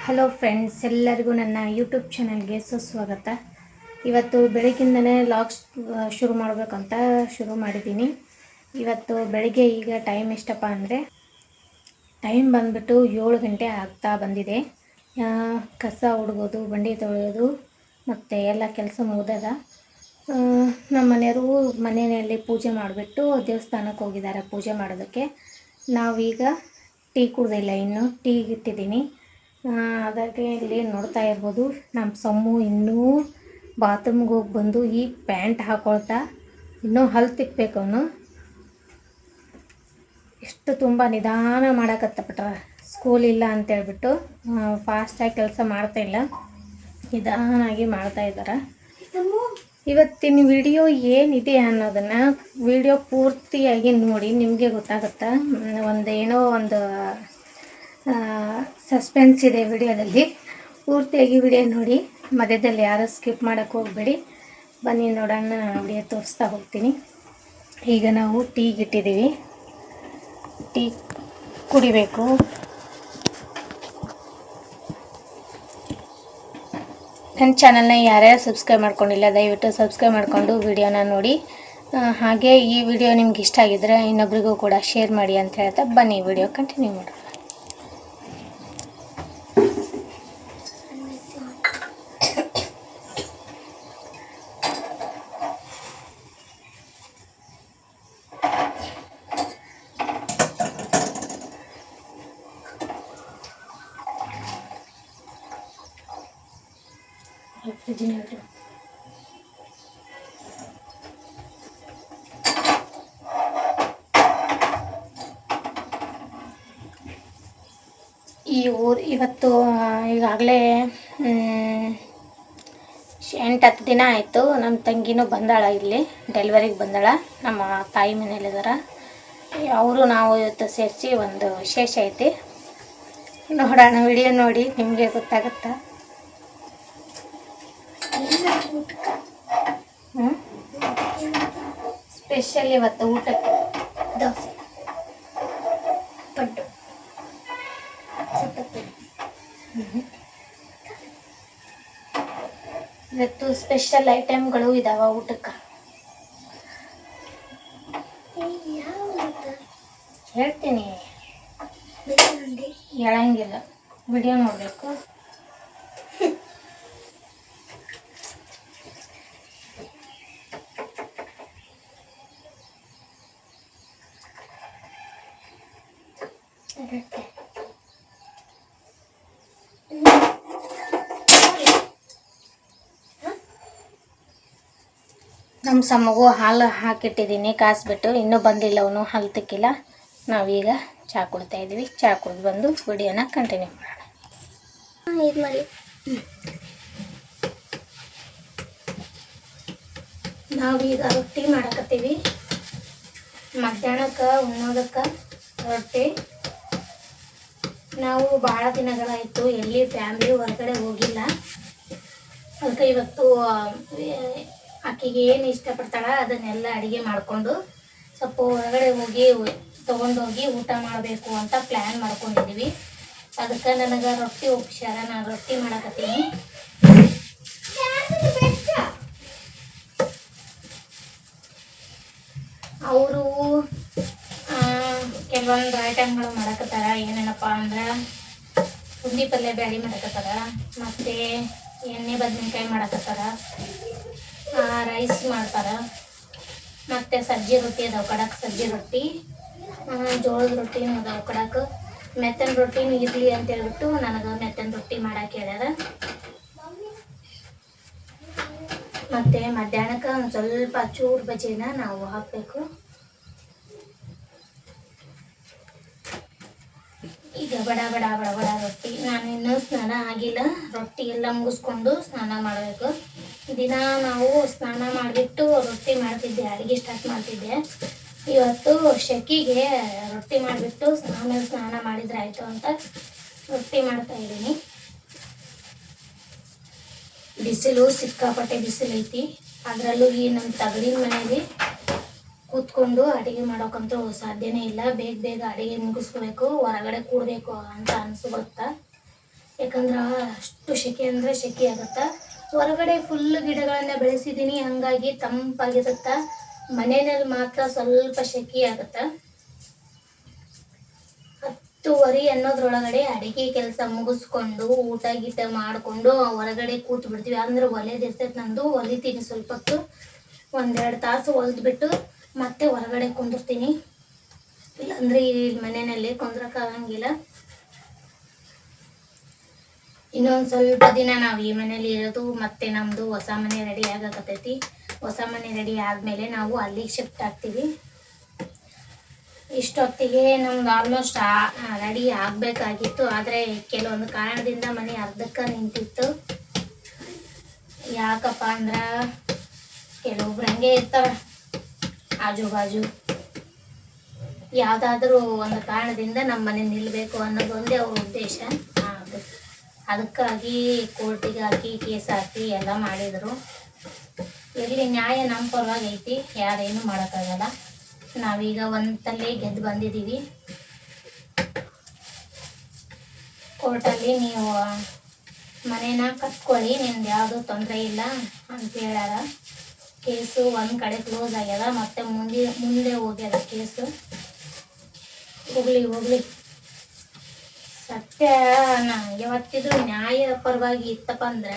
Hello friends ಎಲ್ಲರಿಗೂ ನನ್ನ YouTube ಚಾನಲ್ಗೆ ಸುಸ್ವಾಗತ. ಇವತ್ತು ಬೆಳಗ್ಗಿಂದನೇ ಲಾಕ್ಸ್ ಶುರು ಮಾಡಬೇಕಂತ ಶುರು ಮಾಡಿದ್ದೀನಿ. ಇವತ್ತು ಬೆಳಗ್ಗೆ ಈಗ ಟೈಮ್ ಎಷ್ಟಪ್ಪ ಅಂದರೆ ಟೈಮ್ ಬಂದ್ಬಿಟ್ಟು ಏಳು ಗಂಟೆ ಆಗ್ತಾ ಬಂದಿದೆ. ಕಸ ಹುಡುಗೋದು ಬಂಡಿ ತೊಳೆಯೋದು, ಮತ್ತು ಎಲ್ಲ ಕೆಲಸ ಮುಗ್ದದ. ನಮ್ಮ ಮನೆಯವರು ಮನೆಯಲ್ಲಿ ಪೂಜೆ ಮಾಡಿಬಿಟ್ಟು ದೇವಸ್ಥಾನಕ್ಕೆ ಹೋಗಿದ್ದಾರೆ ಪೂಜೆ ಮಾಡೋದಕ್ಕೆ. ನಾವೀಗ ಟೀ ಕುಡ್ದಿಲ್ಲ ಇನ್ನು, ಟೀ ಇಟ್ಟಿದ್ದೀನಿ. ಅದಕ್ಕೆ ಇಲ್ಲಿ ನೋಡ್ತಾ ಇರ್ಬೋದು ನಮ್ಮ ಸಮ್ಮು ಇನ್ನೂ ಬಾತ್ರೂಮ್ಗೆ ಹೋಗಿ ಬಂದು ಈ ಪ್ಯಾಂಟ್ ಹಾಕೊಳ್ತಾ ಇನ್ನೂ ಹಲ್ಲು ತಿಕ್ಬೇಕು ಅವನು. ಎಷ್ಟು ತುಂಬ ನಿಧಾನ ಮಾಡಕತ್ತಬಿಟ್ರ ಸ್ಕೂಲ್ ಇಲ್ಲ ಅಂತೇಳ್ಬಿಟ್ಟು ಫಾಸ್ಟಾಗಿ ಕೆಲಸ ಮಾಡ್ತಾ ಇಲ್ಲ. ನಿಧಾನಾಗಿ ಮಾಡ್ತಾ ಇದ್ದಾರೆ ಇವತ್ತಿನ ವಿಡಿಯೋ ಏನಿದೆ ಅನ್ನೋದನ್ನು ವಿಡಿಯೋ ಪೂರ್ತಿಯಾಗಿ ನೋಡಿ, ನಿಮಗೆ ಗೊತ್ತಾಗುತ್ತೆ? ಒಂದು ಏನೋ ಒಂದು ಸಸ್ಪೆನ್ಸ್ ಇದೆ ವಿಡಿಯೋದಲ್ಲಿ. ಪೂರ್ತಿಯಾಗಿ ವಿಡಿಯೋ ನೋಡಿ. ಮಧ್ಯದಲ್ಲಿ ಯಾರೋ ಸ್ಕಿಪ್ ಮಾಡೋಕ್ಕೆ ಹೋಗಬೇಡಿ. ಬನ್ನಿ ನೋಡೋಣ ವಿಡಿಯೋ ತೋರಿಸ್ತಾ ಹೋಗ್ತೀನಿ. ಈಗ ನಾವು ಟೀಗೆ ಇಟ್ಟಿದ್ದೀವಿ. ಟೀ ಕುಡಿಬೇಕು. ನನ್ನ ಚಾನಲ್ನ ಯಾರ್ಯಾರು ಸಬ್ಸ್ಕ್ರೈಬ್ ಮಾಡ್ಕೊಂಡಿಲ್ಲ, ದಯವಿಟ್ಟು ಸಬ್ಸ್ಕ್ರೈಬ್ ಮಾಡಿಕೊಂಡು ವಿಡಿಯೋನ ನೋಡಿ. ಹಾಗೆ ಈ ವಿಡಿಯೋ ನಿಮ್ಗೆ ಇಷ್ಟ ಆಗಿದ್ರೆ ಇನ್ನೊಬ್ರಿಗೂ ಕೂಡ ಶೇರ್ ಮಾಡಿ ಅಂತ ಹೇಳ್ತಾ ಬನ್ನಿ, ವಿಡಿಯೋ ಕಂಟಿನ್ಯೂ ಮಾಡೋಣ. ಈ ಊರು ಇವತ್ತು ಈಗಾಗಲೇ ಎಂಟು ಹತ್ತು ದಿನ ಆಯಿತು. ನಮ್ಮ ತಂಗಿನೂ ಬಂದಾಳ ಇಲ್ಲಿ, ಡೆಲಿವರಿಗೆ ಬಂದಾಳ. ನಮ್ಮ ತಾಯಿ ಮನೇಲಿದಾರ ಅವರು ನಾವು ಇವತ್ತು ಸೇರಿಸಿ ಒಂದು ವಿಶೇಷ ಐತಿ. ನೋಡೋಣ, ವಿಡಿಯೋ ನೋಡಿ, ನಿಮಗೆ ಗೊತ್ತಾಗುತ್ತಾ? ಸ್ಪೆಷಲ್ ಇವತ್ತು ಊಟಕ್ಕೆ ದೋಸೆ. ಪಡ್ಡು. ಇವತ್ತು ಸ್ಪೆಷಲ್ ಐಟಮ್ಗಳು ಇದಾವ ಊಟಕ್ಕೆ. ಹೇಳ್ತೀನಿ. ಹೇಳಂಗಿಲ್ಲ. ವಿಡಿಯೋ ನೋಡಬೇಕು. ನಮ್ಮ ಸಮ್ಮಗೂ ಹಾಲು ಹಾಕಿಟ್ಟಿದ್ದೀನಿ, ಕಾಸ್ಬಿಟ್ಟು. ಇನ್ನೂ ಬಂದಿಲ್ಲ ಅವನು, ಹಾಲು ತಿಕ್ಕಿಲ್ಲ. ನಾವೀಗ ಚಹಾ ಕುಡ್ತಾ ಇದ್ದೀವಿ. ಚಹಾ ಕುಡ್ದು ಬಂದು ವಿಡಿಯೋನ ಕಂಟಿನ್ಯೂ ಮಾಡೋಣ. ಮಾಡಿ. ನಾವೀಗ ರೊಟ್ಟಿ ಮಾಡಕತ್ತೀವಿ. ಮಧ್ಯಾಹ್ನಕ್ಕೆ, ಉಣ್ಣೋದಕ್ಕೆ ರೊಟ್ಟಿ. ನಾವು ಭಾಳ ದಿನಗಳಾಯಿತು, ಎಲ್ಲಿ ಫ್ಯಾಮಿಲಿ ಹೊರಗಡೆ ಹೋಗಿಲ್ಲ. ಅದಕ್ಕೆ ಇವತ್ತು ಆಕೆಗೆ ಏನು ಇಷ್ಟಪಡ್ತಾಳೆ ಅದನ್ನೆಲ್ಲ ಅಡುಗೆ ಮಾಡಿಕೊಂಡು ಸ್ವಲ್ಪ ಹೊರಗಡೆ ಹೋಗಿ ತೊಗೊಂಡೋಗಿ ಊಟ ಮಾಡಬೇಕು ಅಂತ ಪ್ಲ್ಯಾನ್ ಮಾಡ್ಕೊಂಡಿದ್ದೀವಿ ಅದಕ್ಕೆ ನನಗೆ ರೊಟ್ಟಿ ಉಪಚಾರ ನಾನು ರೊಟ್ಟಿ ಮಾಡಕತ್ತೀನಿ. ಅವರು ಕೆಲವೊಂದು ಐಟಮ್ಗಳು ಮಾಡಕತ್ತಾರ, ಏನೇನಪ್ಪ ಅಂದ್ರೆ ಪುಂಡಿ ಪಲ್ಯ ಬ್ಯಾಳಿ ಮಾಡಕತ್ತಾರ, ಮತ್ತು ಎಣ್ಣೆ ಬದನೆಕಾಯಿ ಮಾಡಕತ್ತಾರ ರೈಸ್ ಮಾಡ್ತಾರ, ಮತ್ತು ಸಜ್ಜಿ ರೊಟ್ಟಿ ಅದಾವ ಕಡಕ್, ಸಜ್ಜಿ ರೊಟ್ಟಿ ಜೋಳದ ರೊಟ್ಟಿನೂ ಅದಾವ ಕಡಕ್, ಮೆತ್ತನ ರೊಟ್ಟಿನೂ ಇರಲಿ ಅಂತ ಹೇಳ್ಬಿಟ್ಟು ನನಗೆ ಮೆತ್ತನ ರೊಟ್ಟಿ ಮಾಡಕ್ಕೆ ಹೇಳ್ಯಾರ. ಮತ್ತು ಮಧ್ಯಾಹ್ನಕ್ಕೆ ಒಂದು ಸ್ವಲ್ಪ ಚೂರು ಬಜ್ಜಿನ ನಾವು ಹಾಕಬೇಕು. ಈಗ ಬಡ ಬಡ ಬಡ ಬಡ ರೊಟ್ಟಿ. ನಾನು ಇನ್ನೂ ಸ್ನಾನ ಆಗಿಲ್ಲ. ರೊಟ್ಟಿ ಎಲ್ಲ ಮುಗಿಸ್ಕೊಂಡು ಸ್ನಾನ ಮಾಡಬೇಕು. ದಿನ ನಾವು ಸ್ನಾನ ಮಾಡಿಬಿಟ್ಟು ರೊಟ್ಟಿ ಮಾಡ್ತಿದ್ದೆ. ಅಡುಗೆ ಸ್ಟಾರ್ಟ್ ಮಾಡ್ತಿದ್ದೆ. ಇವತ್ತು ಶೆಕಿಗೆ ರೊಟ್ಟಿ ಮಾಡಿಬಿಟ್ಟು ಸ್ನಾನ ಸ್ನಾನ ಮಾಡಿದ್ರೆ ಆಯಿತು ಅಂತ ರೊಟ್ಟಿ ಮಾಡ್ತಾ ಇದ್ದೀನಿ. ಬಿಸಿಲು ಸಿಕ್ಕಾಪಟ್ಟೆ ಬಿಸಿಲು ಐತಿ ಅದರಲ್ಲೂ ಈ ನಮ್ಮ ತಗಡಿನ ಮನೆಯಲ್ಲಿ ಕೂತ್ಕೊಂಡು ಅಡಿಗೆ ಮಾಡೋಕ್ಕಂತೂ ಸಾಧ್ಯನೇ ಇಲ್ಲ. ಬೇಗ ಬೇಗ ಅಡಿಗೆ ಮುಗಿಸ್ಕೋಬೇಕು, ಹೊರಗಡೆ ಕೂಡಬೇಕು ಅಂತ ಅನಿಸ್ಬಿಡುತ್ತೆ? ಯಾಕಂದ್ರೆ ಅಷ್ಟು ಸೆಕೆ ಅಂದರೆ ಸೆಕೆ ಆಗುತ್ತೆ? ಹೊರಗಡೆ ಫುಲ್ ಗಿಡಗಳನ್ನ ಬೆಳೆಸಿದ್ದೀನಿ ಹಂಗಾಗಿ ತಂಪಾಗಿರುತ್ತೆ? ಮನೆಯಲ್ಲಿ ಮಾತ್ರ ಸ್ವಲ್ಪ ಸೆಕೆ ಆಗುತ್ತೆ? ಹತ್ತುವರೆ ಅನ್ನೋದ್ರೊಳಗಡೆ ಅಡಿಗೆ ಕೆಲಸ ಮುಗಿಸ್ಕೊಂಡು, ಊಟ ಗೀಟ ಮಾಡಿಕೊಂಡು ಹೊರಗಡೆ ಕೂತ್ ಬಿಡ್ತೀವಿ ಅಂದ್ರೆ ಒಲೆದಿರ್ತೈತೆ ನಂದು ಹೊಲಿತೀನಿ ಸ್ವಲ್ಪ ಹೊತ್ತು. ಒಂದೆರಡು ತಾಸು ಹೊಲ್ದ್ಬಿಟ್ಟು ಮತ್ತೆ ಹೊರಗಡೆ ಕುಂದಿರ್ತೀನಿ. ಇಲ್ಲಾಂದ್ರೆ ಈ ಮನೆಯಲ್ಲಿ ಕುಂದ್ರಕ್ಕಾಗಂಗಿಲ್ಲ. ಇನ್ನೊಂದು ಸ್ವಲ್ಪ ದಿನ ನಾವು ಈ ಮನೇಲಿ ಇರೋದು, ಮತ್ತೆ ನಮ್ಮದು ಹೊಸ ಮನೆ ರೆಡಿ ಆಗಕತ್ತೈತಿ. ಹೊಸ ಮನೆ ರೆಡಿ ಆದಮೇಲೆ ನಾವು ಅಲ್ಲಿಗೆ ಶಿಫ್ಟ್ ಆಗ್ತೀವಿ. ಇಷ್ಟೊತ್ತಿಗೆ ನಮ್ದು ಆಲ್ಮೋಸ್ಟ್ ರೆಡಿ ಆಗಬೇಕಾಗಿತ್ತು. ಆದರೆ ಕೆಲವೊಂದು ಕಾರಣದಿಂದ ಮನೆ ಅರ್ಧಕ್ಕೆ ನಿಂತಿತ್ತು. ಯಾಕಪ್ಪ ಅಂದ್ರೆ, ಕೆಲವೊಬ್ರು ಹಂಗೆ ಇರ್ತಾರೆ. ಆಜು ಬಾಜು ಯಾವುದಾದ್ರೂ ಒಂದು ಕಾರಣದಿಂದ ನಮ್ಮ ಮನೆ ನಿಲ್ಲಬೇಕು ಅನ್ನೋದು ಒಂದೇ ಅವ್ರ ಉದ್ದೇಶ. ಅದು ಅದಕ್ಕಾಗಿ ಕೋರ್ಟಿಗೆ ಹಾಕಿ ಕೇಸ್ ಹಾಕಿ ಎಲ್ಲ ಮಾಡಿದರು. ಇಲ್ಲಿ ನ್ಯಾಯ ನಮ್ಮ ಪರವಾಗಿ ಐತಿ ಯಾರೇನು ಮಾಡೋಕ್ಕಾಗಲ್ಲ. ನಾವೀಗ ಒಂದಲ್ಲಿ ಗೆದ್ದು ಬಂದಿದ್ದೀವಿ. ಕೋರ್ಟಲ್ಲಿ ನೀವು ಮನೇನ ಕಟ್ಕೊಳ್ಳಿ, ನಿಮ್ದು ಯಾವುದೂ ತೊಂದರೆ ಇಲ್ಲ ಅಂತ ಹೇಳ್ಯಾರ. ಕೇಸು ಒಂದು ಕಡೆ ಕ್ಲೋಸ್ ಆಗ್ಯದ, ಮತ್ತೆ ಮುಂದೆ ಮುಂದೆ ಹೋಗ್ಯದ ಕೇಸು. ಹೋಗ್ಲಿ ಹೋಗ್ಲಿ. ಸತ್ಯ, ನಾ ಯಾವತ್ತಿದ್ರು ನ್ಯಾಯ ಪರವಾಗಿ ಇತ್ತಪ್ಪ ಅಂದ್ರೆ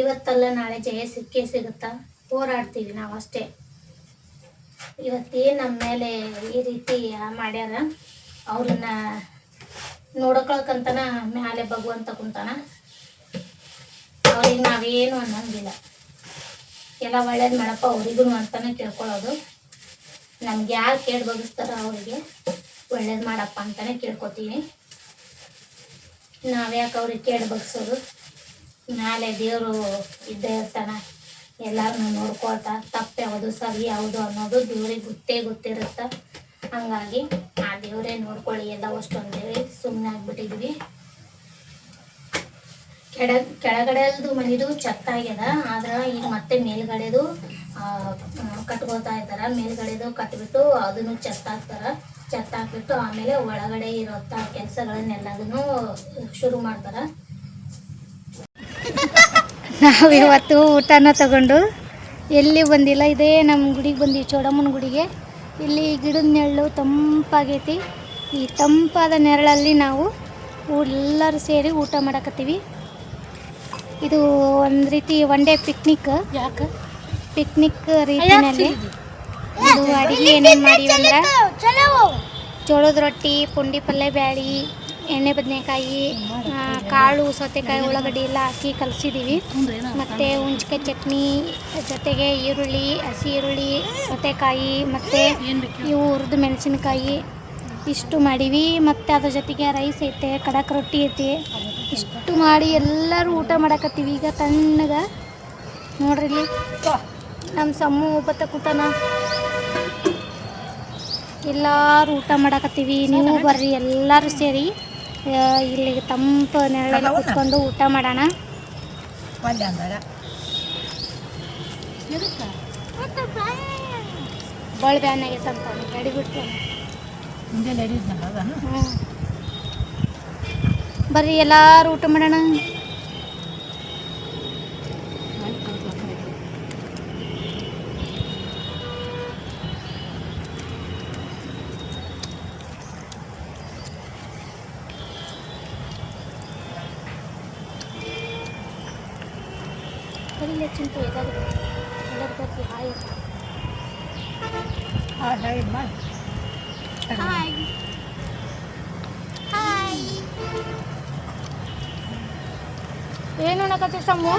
ಇವತ್ತಲ್ಲ ನಾಳೆ ಜಯ ಸಿಕ್ಕೇ ಸಿಗುತ್ತಾ? ಹೋರಾಡ್ತೀವಿ ನಾವು ಅಷ್ಟೇ. ಇವತ್ತೇನು ನಮ್ಮ ಮೇಲೆ ಈ ರೀತಿ ಮಾಡ್ಯಾರ? ಅವ್ರನ್ನ ನೋಡ್ಕೊಳಕಂತನ, ಮ್ಯಾಲೆ ಭಗವಂತ ಕುಂತಾನ? ಅವ್ರಿಗೆ ನಾವೇನು ಅನ್ನಂಗಿಲ್ಲ. ಎಲ್ಲ ಒಳ್ಳೇದು ಮಾಡಪ್ಪ ಅವ್ರಿಗೂ ಅಂತಾನೆ ಕೇಳ್ಕೊಳ್ಳೋದು ನಮ್ಗೆ ಯಾರು ಕೇಳಿ ಬಗ್ಗಿಸ್ತಾರೋ ಅವ್ರಿಗೆ ಒಳ್ಳೇದು ಮಾಡಪ್ಪ ಅಂತಾನೆ ಕೇಳ್ಕೊತೀನಿ ನಾವ್ಯಾಕೆ ಅವ್ರಿಗೆ ಕೇಳಿ ಬಗ್ಸೋದು? ನಾಳೆ ದೇವರು ಇದ್ದೇ ಇರ್ತಾನ. ಎಲ್ಲಾರನ್ನೂ ನೋಡ್ಕೊಳ್ತಾ, ತಪ್ಪು ಯಾವುದು ಸರಿ, ಯಾವುದು ಅನ್ನೋದು ದೇವ್ರಿಗೆ ಗೊತ್ತೇ ಗೊತ್ತಿರುತ್ತೆ. ಹಂಗಾಗಿ ಆ ದೇವರೇ ನೋಡ್ಕೊಳ್ಳಿ ಎಲ್ಲ ಅಷ್ಟೊಂದೇಳಿ ಸುಮ್ಮನೆ ಆಗ್ಬಿಟ್ಟಿದ್ವಿ. ಕೆಳ ಕೆಳಗಡೆದು ಮನಿದು ಆಗ್ಯದ. ಆದ್ರೆ ಈಗ ಮತ್ತೆ ಮೇಲ್ಗಡೆದು ಆ, ಕಟ್ಕೊಳ್ತಾ ಇದ್ದಾರ. ಮೇಲ್ಗಡೆದು ಕಟ್ಬಿಟ್ಟು ಅದನ್ನು ಹಾಕ್ತಾರ. ಚತ್ತ ಹಾಕ್ಬಿಟ್ಟು ಆಮೇಲೆ ಒಳಗಡೆ ಇರೋಂಥ ಕೆಲಸಗಳನ್ನೆಲ್ಲದನ್ನು ಶುರು ಮಾಡ್ತಾರ. ನಾವು ಇವತ್ತು ಊಟನ ತಗೊಂಡು ಎಲ್ಲಿ ಬಂದಿಲ್ಲ. ಇದೇ ನಮ್ಮ ಗುಡಿಗೆ ಬಂದಿ ಚೋಡಮ್ಮನ ಗುಡಿಗೆ. ಇಲ್ಲಿ ಗಿಡದ ನೆರಳು ತಂಪಾಗೈತಿ. ಈ ತಂಪಾದ ನೆರಳಲ್ಲಿ ನಾವು ಎಲ್ಲರೂ ಸೇರಿ ಊಟ ಮಾಡಕತ್ತೀವಿ. ಇದು ಒಂದು ರೀತಿ ಒನ್ ಡೇ ಪಿಕ್ನಿಕ್ ಯಾಕೆ? ಪಿಕ್ನಿಕ್ ರೀತಿಯಲ್ಲಿ ಇದು ಅಡಿಗೆ ಏನೇನು ಮಾಡಿವಿ ಅಂದ್ರೆ ಜೋಳದ ರೊಟ್ಟಿ ಪುಂಡಿ ಪಲ್ಯ ಬ್ಯಾಳಿ ಎಣ್ಣೆ ಬದನೆಕಾಯಿ ಕಾಳು ಸೌತೆಕಾಯಿ ಉಳ್ಳಾಗಡ್ಡಿ ಎಲ್ಲ ಹಾಕಿ ಕಲಸಿದ್ದೀವಿ ಮತ್ತು ಹುಂಚಿಕಾಯಿ ಚಟ್ನಿ ಜೊತೆಗೆ ಈರುಳ್ಳಿ ಹಸಿ ಈರುಳ್ಳಿ ಸೌತೆಕಾಯಿ ಮತ್ತು ಇವು ಹುರಿದು ಮೆಣಸಿನ್ಕಾಯಿ ಇಷ್ಟು ಮಾಡೀವಿ ಮತ್ತು ಅದ್ರ ಜೊತೆಗೆ ರೈಸ್ ಐತೆ ಕಡಕ್ ರೊಟ್ಟಿ ಐತಿ. ಇಷ್ಟು ಮಾಡಿ ಎಲ್ಲರೂ ಊಟ ಮಾಡಕತ್ತೀವಿ ಈಗ ತಣ್ಣಗೆ. ನೋಡ್ರಿ ಇಲ್ಲಿ ನಮ್ಮ ಸಮ್ಮು ಒಬ್ಬತ್ತ ಕೂತಾನ. ಎಲ್ಲರೂ ಊಟ ಮಾಡಕತ್ತೀವಿ ನೀವು ಬರ್ರಿ ಎಲ್ಲರೂ ಸೇರಿ. ಇಲ್ಲಿ ತಂಪು ನೆರಳಲ್ಲಿ ಕೂತ್ಕೊಂಡು ಊಟ ಮಾಡೋಣ. ಭಾಳ ಬ್ಯಾನ್ ಆಗೈತಂತ ಅಂತ ಮುಂದೆ ನಡೆಯುತ್ತಲ್ಲ ಅದನ್ನು ಹ್ಞೂ ಬರ್ರಿ ಎಲ್ಲಾರು ಊಟ ಮಾಡೋಣ? ಬರೀ ಚಿಂತೆ ಇದಾಗುತ್ತೆ ಎಲ್ಲರ ಬಗ್ಗೆ ಹಾಯ್. ಹಾಂ ಏನು ಅನ್ನಕತ್ತಿ ಸಮ್ಮು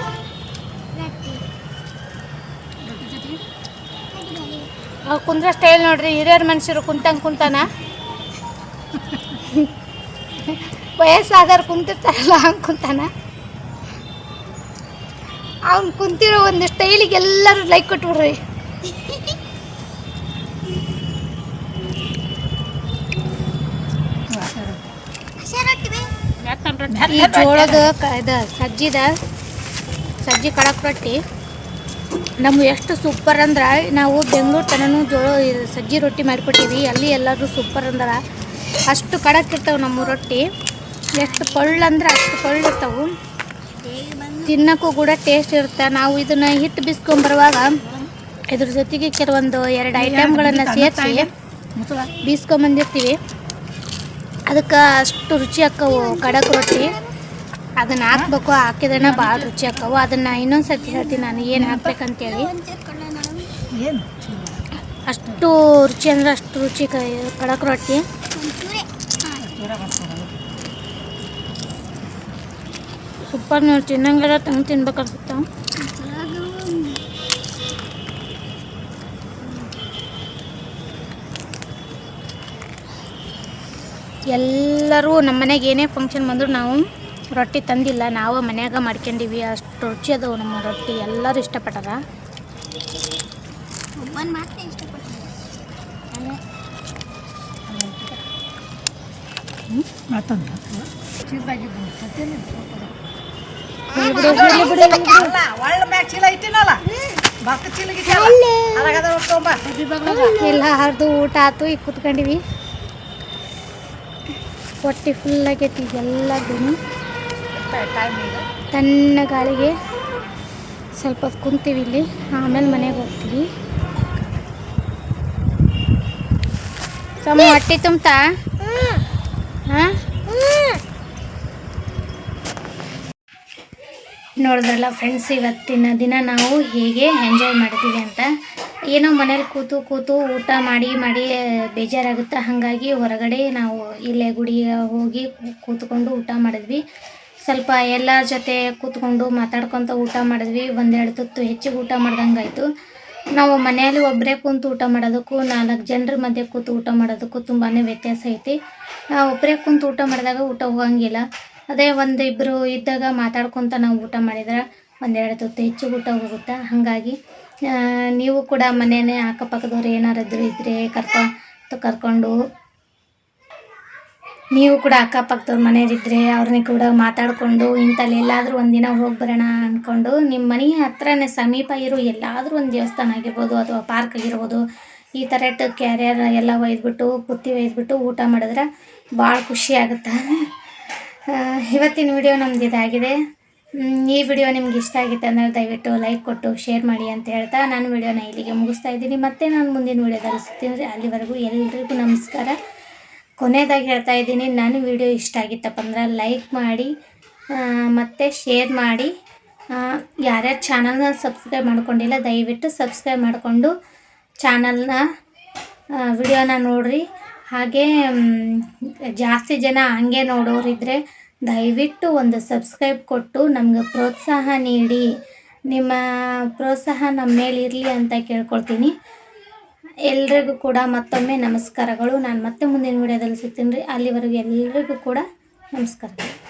ಕುಂದ್ರ ಸ್ಟೈಲ್ ನೋಡ್ರಿ ಹಿರಿಯರ್ ಮನುಷ್ಯರು ಕುಂತಂಗೆ ಕುಂತಾನ? ವಯಸ್ಸಾದವ್ರು ಕುಂತಿರ್ತಾರಲ್ಲ ಹಂಗೆ ಕುಂತಾನ? ಅವ್ನು ಕುಂತಿರೋ ಒಂದು ಸ್ಟೈಲಿಗೆ ಎಲ್ಲರೂ ಲೈಕ್ ಕೊಟ್ಬಿಡ್ರಿ. ಈ ಜೋಳದ ಇದು ಸಜ್ಜಿದ ಸಜ್ಜಿ ಕಡಕ್ ರೊಟ್ಟಿ ನಮ್ಗೆ ಎಷ್ಟು ಸೂಪರ್ ಅಂದ್ರೆ ನಾವು ಬೆಂಗಳೂರು ತನೂ ಜೋಳ ಸಜ್ಜಿ ರೊಟ್ಟಿ ಮಾಡಿಕೊಟ್ಟಿವಿ ಅಲ್ಲಿ ಎಲ್ಲರೂ ಸೂಪರ್ ಅಂದ್ರೆ ಅಷ್ಟು ಕಡಕ್ ಇರ್ತಾವೆ ನಮ್ಮ ರೊಟ್ಟಿ. ಎಷ್ಟು ಪಳ್ಳು ಅಂದ್ರೆ ಅಷ್ಟು ಪಳ್ಳು ಇರ್ತಾವೆ. ತಿನ್ನಕ್ಕೂ ಕೂಡ ಟೇಸ್ಟ್ ಇರುತ್ತೆ. ನಾವು ಇದನ್ನ ಹಿಟ್ಟು ಬಿಸ್ಕೊಂಬರುವಾಗ ಇದ್ರ ಜೊತೆಗೆ ಕೆಲವೊಂದು ಎರಡು ಐಟಮ್ಗಳನ್ನು ಸೇರಿಸಿ ಬೀಸ್ಕೊಂಬಂದಿರ್ತೀವಿ ಅದಕ್ಕೆ ಅಷ್ಟು ರುಚಿ ಆಕ್ಕವು ಕಡಕ್ ರೊಟ್ಟಿ. ಅದನ್ನು ಹಾಕ್ಬೇಕು ಹಾಕಿದ್ರೆ ಭಾಳ ರುಚಿ ಆಕ್ಕವು ಅದನ್ನು ಇನ್ನೊಂದು ಸರ್ತಿ ಹೇಳ್ತೀನಿ ನಾನು ಏನು ಹಾಕ್ಬೇಕಂತೇಳಿ. ಅಷ್ಟು ರುಚಿ ಅಂದ್ರೆ ಅಷ್ಟು ರುಚಿ ಕ ಕಡಕ್ ರೊಟ್ಟಿ. ಸೂಪರ್ ನೋಡಿ ತಿನ್ನಂಗೆಲ್ಲ ತಂಗ್ ತಿನ್ಬೇಕು ಅನ್ಸುತ್ತೆ ಎಲ್ಲರೂ ನಮ್ಮ ಮನೆಗೆ ಏನೇ ಫಂಕ್ಷನ್ ಬಂದರೂ ನಾವು ರೊಟ್ಟಿ ತಂದಿಲ್ಲ ನಾವು ಮನ್ಯಾಗ ಮಾಡ್ಕೊಂಡಿವಿ. ಅಷ್ಟು ರುಚಿ ಅದಾವು ನಮ್ಮ ರೊಟ್ಟಿ. ಎಲ್ಲರೂ ಇಷ್ಟಪಟ್ಟಾರ. ಎಲ್ಲ ಹರಿದು ಊಟ ಆಯ್ತು ಈಗ ಕುತ್ಕೊಂಡಿವಿ. ಹೊಟ್ಟೆ ಫುಲ್ ಆಗೈತಿ ಈಗ ತಣ್ಣ ಗಾಳಿಗೆ ಸ್ವಲ್ಪ ಹೊತ್ತು ಕುಂತೀವಿ ಇಲ್ಲಿ. ಆಮೇಲೆ ಮನೆಗೆ ಹೋಗ್ತೀವಿ. ಸಮ ಹೊಟ್ಟೆ ತುಂಬ್ತಾ? ಹಾಂ ನೋಡಿದ್ರಲ್ಲ ಫ್ರೆಂಡ್ಸ್ ಇವತ್ತಿನ ದಿನ ನಾವು ಹೇಗೆ ಎಂಜಾಯ್ ಮಾಡ್ತೀವಿ ಅಂತ. ಏನೋ ಮನೇಲಿ ಕೂತು ಕೂತು ಊಟ ಮಾಡಿ ಮಾಡಿ ಬೇಜಾರಾಗುತ್ತೆ. ಹಾಗಾಗಿ ಹೊರಗಡೆ ನಾವು ಇಲ್ಲೇ ಗುಡಿಗೆ ಹೋಗಿ ಕೂತ್ಕೊಂಡು ಊಟ ಮಾಡಿದ್ವಿ. ಸ್ವಲ್ಪ ಎಲ್ಲರ ಜೊತೆ ಕೂತ್ಕೊಂಡು ಮಾತಾಡ್ಕೊತ ಊಟ ಮಾಡಿದ್ವಿ. ಒಂದೆರಡು ತುತ್ತು ಹೆಚ್ಚಿಗೆ ಊಟ ಮಾಡ್ದಂಗಾಯ್ತು. ನಾವು ಮನೆಯಲ್ಲಿ ಒಬ್ಬರೇ ಕೂತು ಊಟ ಮಾಡೋದಕ್ಕೂ, ನಾಲ್ಕು ಜನರ ಮಧ್ಯೆ ಕೂತು ಊಟ ಮಾಡೋದಕ್ಕೂ ತುಂಬಾ ವ್ಯತ್ಯಾಸ ಐತಿ. ಒಬ್ಬರೇ ಕೂತು ಊಟ ಮಾಡಿದಾಗ ಊಟ ಹೋಗಂಗಿಲ್ಲ. ಅದೇ ಒಂದು ಇಬ್ಬರು ಇದ್ದಾಗ ಮಾತಾಡ್ಕೊತ ನಾವು ಊಟ ಮಾಡಿದ್ರೆ ಒಂದೆರಡು ತುತ್ತು ಹೆಚ್ಚು ಊಟ ಹೋಗುತ್ತೆ. ಹಾಗಾಗಿ ನೀವು ಕೂಡ ಮನೆಯೇ ಅಕ್ಕಪಕ್ಕದವ್ರು ಏನಾರಿದ್ರು ಇದ್ದರೆ ಕರ್ಕೊಂಡು ಕರ್ಕೊಂಡು. ನೀವು ಕೂಡ ಅಕ್ಕಪಕ್ಕದವ್ರ ಮನೇಲಿದ್ದರೆ ಅವ್ರನ್ನ ಕೂಡ ಮಾತಾಡಿಕೊಂಡು ಇಂಥಲ್ಲಿ ಎಲ್ಲಾದರೂ ಒಂದಿನ ಹೋಗಿ ಬರೋಣ ಅಂದ್ಕೊಂಡು ನಿಮ್ಮ ಮನೆ ಹತ್ರನೇ ಸಮೀಪ ಇರೋ ಎಲ್ಲಾದರೂ ಒಂದು ದೇವಸ್ಥಾನ ಆಗಿರ್ಬೋದು ಅಥವಾ ಪಾರ್ಕ್ ಆಗಿರ್ಬೋದು, ಈ ಥರ ಕ್ಯಾರಿಯರ್ ಎಲ್ಲ ಒಯ್ದುಬಿಟ್ಟು ಕುತ್ತಿ ಒಯ್ದುಬಿಟ್ಟು ಊಟ ಮಾಡಿದ್ರೆ ಭಾಳ ಖುಷಿ ಆಗುತ್ತೆ. ಇವತ್ತಿನ ವಿಡಿಯೋ ನಮ್ದು ಇದಾಗಿದೆ ಈ ವಿಡಿಯೋ ನಿಮ್ಗೆ ಇಷ್ಟ ಆಗಿತ್ತು ಅಂದರೆ ದಯವಿಟ್ಟು ಲೈಕ್ ಕೊಟ್ಟು ಶೇರ್ ಮಾಡಿ ಅಂತ ಹೇಳ್ತಾ ನಾನು ವಿಡಿಯೋನ ಇಲ್ಲಿಗೆ ಮುಗಿಸ್ತಾ ಇದ್ದೀನಿ. ಮತ್ತೆ ನಾನು ಮುಂದಿನ ವಿಡಿಯೋದಲ್ಲಿ ಸಿಗ್ತೀನಿ ಅಲ್ಲಿವರೆಗೂ ಎಲ್ರಿಗೂ ನಮಸ್ಕಾರ. ಕೊನೆಯದಾಗಿ ಹೇಳ್ತಾ ಇದ್ದೀನಿ ನನ್ನ ವಿಡಿಯೋ ಇಷ್ಟ ಆಗಿತ್ತಪ್ಪ ಅಂದ್ರೆ ಲೈಕ್ ಮಾಡಿ ಮತ್ತು ಶೇರ್ ಮಾಡಿ. ಯಾರ್ಯಾರು ಚಾನಲ್ನ ಸಬ್ಸ್ಕ್ರೈಬ್ ಮಾಡ್ಕೊಂಡಿಲ್ಲ, ದಯವಿಟ್ಟು ಸಬ್ಸ್ಕ್ರೈಬ್ ಮಾಡಿಕೊಂಡು ಚಾನಲ್ನ ವಿಡಿಯೋನ ನೋಡಿರಿ. ಹಾಗೆ ಜಾಸ್ತಿ ಜನ ಹಂಗೆ ನೋಡೋರಿದ್ದರೆ ದಯವಿಟ್ಟು ಒಂದು ಸಬ್ಸ್ಕ್ರೈಬ್ ಕೊಟ್ಟು ನಮ್ಗೆ ಪ್ರೋತ್ಸಾಹ ನೀಡಿ. ನಿಮ್ಮ ಪ್ರೋತ್ಸಾಹ ನಮ್ಮ ಮೇಲೆ ಇರಲಿ ಅಂತ ಕೇಳ್ಕೊಳ್ತೀನಿ. ಎಲ್ರಿಗೂ ಕೂಡ ಮತ್ತೊಮ್ಮೆ ನಮಸ್ಕಾರಗಳು. ನಾನು ಮತ್ತೆ ಮುಂದಿನ ವಿಡಿಯೋದಲ್ಲಿ ಸಿಗ್ತೀನಿ ರೀ. ಅಲ್ಲಿವರೆಗೂ ಎಲ್ರಿಗೂ ಕೂಡ ನಮಸ್ಕಾರಗಳು